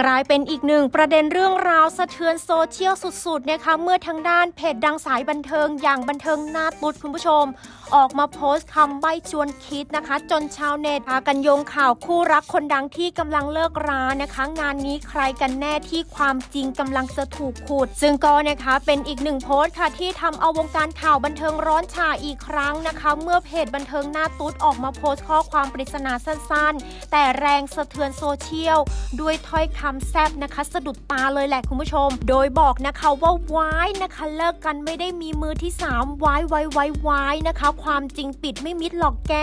กลายเป็นอีกหนึ่งประเด็นเรื่องราวสะเทือนโซเชียลสุดๆนะคะเมื่อทางด้านเพจดังสายบันเทิงอย่างบันเทิงหน้าตุดคุณผู้ชม ออกมาโพสต์คำใบ้ชวนคิดนะคะ จนชาวเน็ตพากันโยงข่าวคู่รักคนดังที่กำลังเลิกรานะคะ งานนี้ใครกันแน่ที่ความจริงกำลังจะถูกขุด ซึ่งก็นะคะเป็นอีกหนึ่งโพสต์ค่ะที่ทำเอาวงการข่าวบันเทิงร้อนฉาอีกครั้งนะคะ เมื่อเพจบันเทิงหน้าตุดออกมาโพสต์ข้อความปริศนาสั้น ๆ แต่แรงสะเทือนโซเชียลด้วยถ้อยคำตามแซบนะคะ สะดุดตาเลยแหละคุณผู้ชม โดยบอกนะคะว่าวายนะคะ เลิกกันไม่ได้มีมือที่3วายวายวายวายนะคะ ความจริงปิดไม่มิดหรอกแก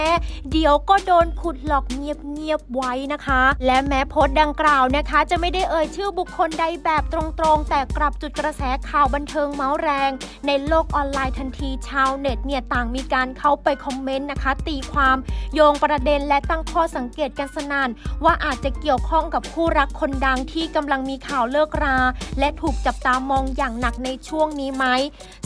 เดี๋ยวก็โดนขุดหลอกเงียบเงียบไว้นะคะ และแม้โพสต์ดังกล่าวนะคะ จะไม่ได้เอ่ยชื่อบุคคลใดแบบตรงๆ แต่กลับจุดกระแสข่าวบันเทิงเมาส์แรง ในโลกออนไลน์ทันทีชาวเน็ตเนี่ยต่างมีการเข้าไปคอมเมนต์นะคะ ตีความโยงประเด็นและตั้งข้อสังเกตกันสนานว่าอาจจะเกี่ยวข้องกับคู่รักคนดังที่กำลังมีข่าวเลิกรา และถูกจับตามองอย่างหนักในช่วงนี้ไหม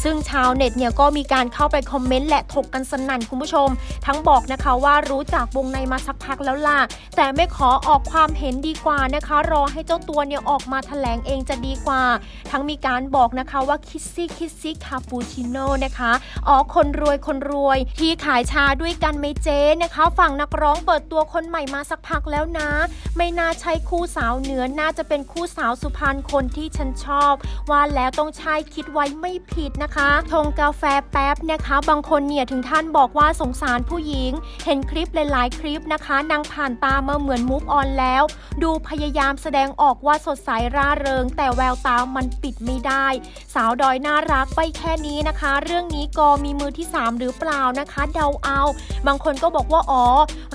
ซึ่งชาวเน็ตเนี่ยก็มีการเข้าไปคอมเมนต์และถกกันสนั่นคุณผู้ชม ทั้งบอกนะคะว่ารู้จักวงในมาสักพักแล้วล่ะ แต่ไม่ขอออกความเห็นดีกว่านะคะ รอให้เจ้าตัวเนี่ยออกมาแถลงเองจะดีกว่า ทั้งมีการบอกนะคะว่าคิสซี่คิสซี่คาปูชิโน่นะคะอ๋อคนรวยคนรวยที่ขายชาด้วยกันไม่เจ๊นะคะ ฝั่งนักร้องเปิดตัวคนใหม่มาสักพักแล้วนะ ไม่น่าใช่คู่สาวเหนือน่าจะเป็นคู่สาวสุพรรณคนที่ฉันชอบ ว่าแล้วต้องใช่คิดไว้ไม่ผิดนะคะชงกาแฟแป๊บนะคะ บางคนเนี่ยถึงท่านบอกว่าสงสารผู้หญิง เห็นคลิปหลายๆ คลิปนะคะนางผ่านตามาเหมือนมุกออนแล้ว ดูพยายามแสดงออกว่าสดใสร่าเริง แต่แววตามันปิดไม่ได้ สาวดอยน่ารักไปแค่นี้นะคะ เรื่องนี้ก็มีมือที่ 3 หรือเปล่านะคะ เดาเอา บางคนก็บอกว่าอ๋อ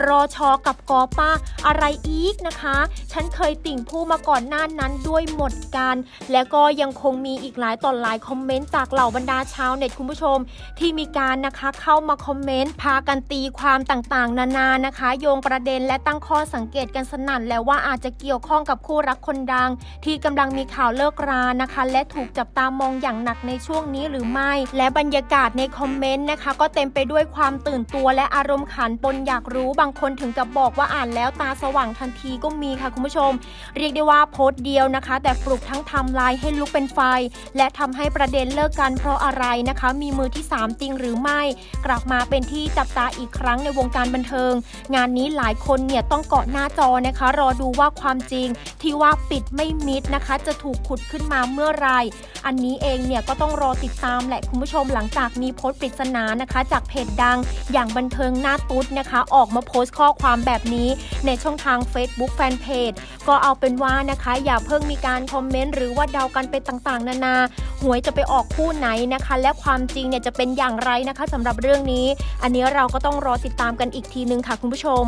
รอชอกับกอป้าอะไรอีกนะคะ ฉันเคยติ่งผู้มาก่อนหน้านั้นด้วยหมดกัน และก็ยังคงมีอีกหลายต่อหลายคอมเมนต์จากเหล่าบรรดาชาวเน็ตคุณผู้ชม ที่มีการนะคะเข้ามาคอมเมนต์พากันตีความต่างๆ นานานะคะ โยงประเด็นและตั้งข้อสังเกตกันสนั่นแล้วว่าอาจจะเกี่ยวข้องกับคู่รักคนดัง ที่กำลังมีข่าวเลิกรานะคะ และถูกจับตามองอย่างหนักในช่วงนี้หรือไม่ และบรรยากาศในคอมเมนต์นะคะ ก็เต็มไปด้วยความตื่นตัวและอารมณ์ขันปนอยากรู้บางคนถึงกับบอกว่าอ่านแล้วตาสว่างทันทีก็มีค่ะคุณผู้ชมเรียกได้ว่าโพสต์เดียวนะคะ แต่ปลุกทั้งทำลายให้ลุกเป็นไฟ และทำให้ประเด็นเลิกกันเพราะอะไรนะคะ มีมือที่ 3 จริงหรือไม่ กลับมาเป็นที่จับตาอีกครั้งในวงการบันเทิง งานนี้หลายคนเนี่ยต้องเกาะหน้าจอนะคะ รอดูว่าความจริงที่ว่าปิดไม่มิดนะคะ จะถูกขุดขึ้นมาเมื่อไรอันนี้เองเนี่ยก็ต้องรอติดตามแหละคุณผู้ชมหลังจากมีโพสต์ปริศนานะคะ จากเพจดัง อย่างบันเทิงหน้าตุ๊ดนะคะ ออกมาโพสต์ข้อความแบบนี้ในช่องทาง Facebook Fanpage ก็เอาเป็นว่านะคะ อย่าเพิ่งมีการคอมเมนต์หรือว่าเดากันไปต่างๆ นานา หวยจะไปออกคู่ไหนนะคะ และความจริงเนี่ยจะเป็นอย่างไรนะคะสำหรับเรื่องนี้ อันนี้เราก็ต้องรอติดตามกันอีกทีนึงค่ะคุณผู้ชม